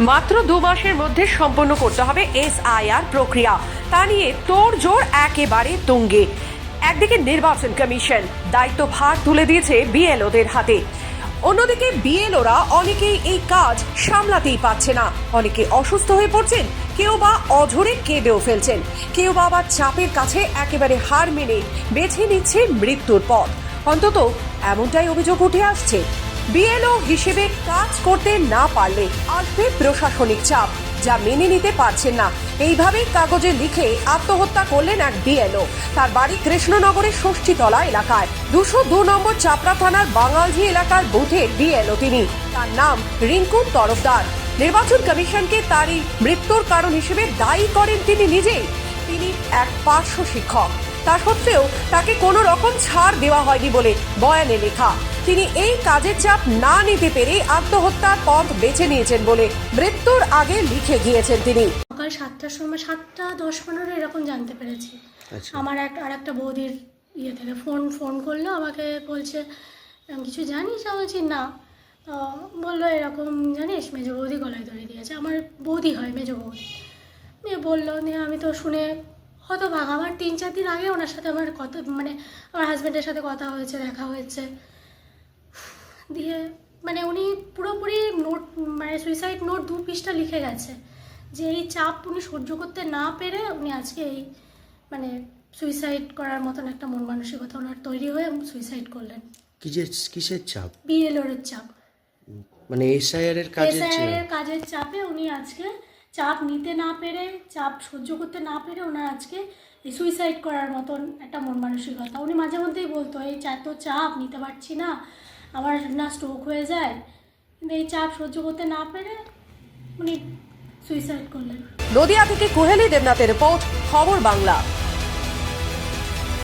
মাত্র দু মাসের মধ্যে সম্পন্ন করতে হবে এসআইআর প্রক্রিয়া। তা নিয়ে তোড়জোড় একেবারে তুঙ্গে। একদিকে নির্বাচন কমিশন দায়িত্বভার তুলে দিয়েছে বিএলওদের হাতে। অন্যদিকে বিএলওরা অনেকেই এই কাজ সামলাতেই পারছে না। অনেকে অসুস্থ হয়ে পড়ছেন, কেউ বা অঝরে কেঁদেও ফেলছেন। কেউ বা আবার চাপের কাছে একেবারে হার মেনে বেছে নিচ্ছে মৃত্যুর পথ। অন্তত এমনটাই অভিযোগ উঠে আসছে। বিএলও হিসেবে কাজ করতে না পারলে আসবে প্রশাসনিক চাপ, যা মেনে নিতে পারছেন না। এইভাবেই কাগজে লিখে আত্মহত্যা করলেন এক বিএলও। তার বাড়ি কৃষ্ণনগরের ষষ্ঠীতলা এলাকায়। দুশো দু নম্বর চাপড়া থানার বাঙালঝি এলাকার বুথে বিএলও তিনি। তার নাম রিঙ্কু তরফদার। নির্বাচন কমিশনকে তারই মৃত্যুর কারণ হিসেবে দায়ী করেন তিনি নিজেই। তিনি এক পার্শ্ব শিক্ষক। তা সত্ত্বেও তাকে কোনো রকম ছাড় দেওয়া হয়নি বলে বয়ানে লেখা। তিনি এই কাজের চাপ না নিতে পেরে আত্মহত্যার পথ বেছে নিয়েছেন বলে মৃত্যুর আগে লিখে গিয়েছেন তিনি। সকাল সাতটার সময় সাতটা দশ পনেরো এরকম জানতে পেরেছি। আচ্ছা। আমার এক আর একটা বৌদির ইয়ে থেকে ফোন ফোন করল আমাকে বলছে "এরম কিছু জানিস? আমি বলছি না। বলল এরকম জানিস মেজো বৌদি গলায় ধরে দিয়েছে। আমার বৌদি হয় মেজো বৌদি। নিয়ে বলল নিয়ে আমি তো শুনে হতভাগ। আমার তিন চার দিন আগে ওনার সাথে আমার কথা মানে আমার হাজব্যান্ডের সাথে কথা হয়েছে দেখা হয়েছে। দিয়ে মানে উনি পুরোপুরি নোট মানে সুইসাইড নোট দু পৃষ্ঠা লিখে গেছে। যে এই চাপ উনি সহ্য করতে না পেরে উনি আজকে এই মানে সুইসাইড করার মতন একটা মন মানসিকতা ওনার তৈরি হয়ে সুইসাইড করলেন। কিসের কিসের চাপ? বিএলওর চাপ। মানে এসআইআর এর কাজের এসআইআর এর কাজের চাপে উনি আজকে চাপ নিতে না পেরে, চাপ সহ্য করতে না পেরে ওনার আজকে এই সুইসাইড করার মতন একটা মন মানসিকতা। উনি মাঝে মধ্যেই বলতো, এই এত চাপ, নিতে পারছি না, আমার না স্ট্রোক হয়ে যায়। কিন্তু এই চাপ সহ্য করতে না পেরে উনি সুইসাইড করলেন। নদিয়া থেকে কোহেলি দেবনাথের রিপোর্ট, খবর বাংলা।